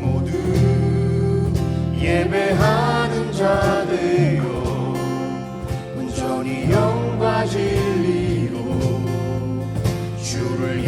모두 예배하는 자 되어 온전히 영과 진리로 주를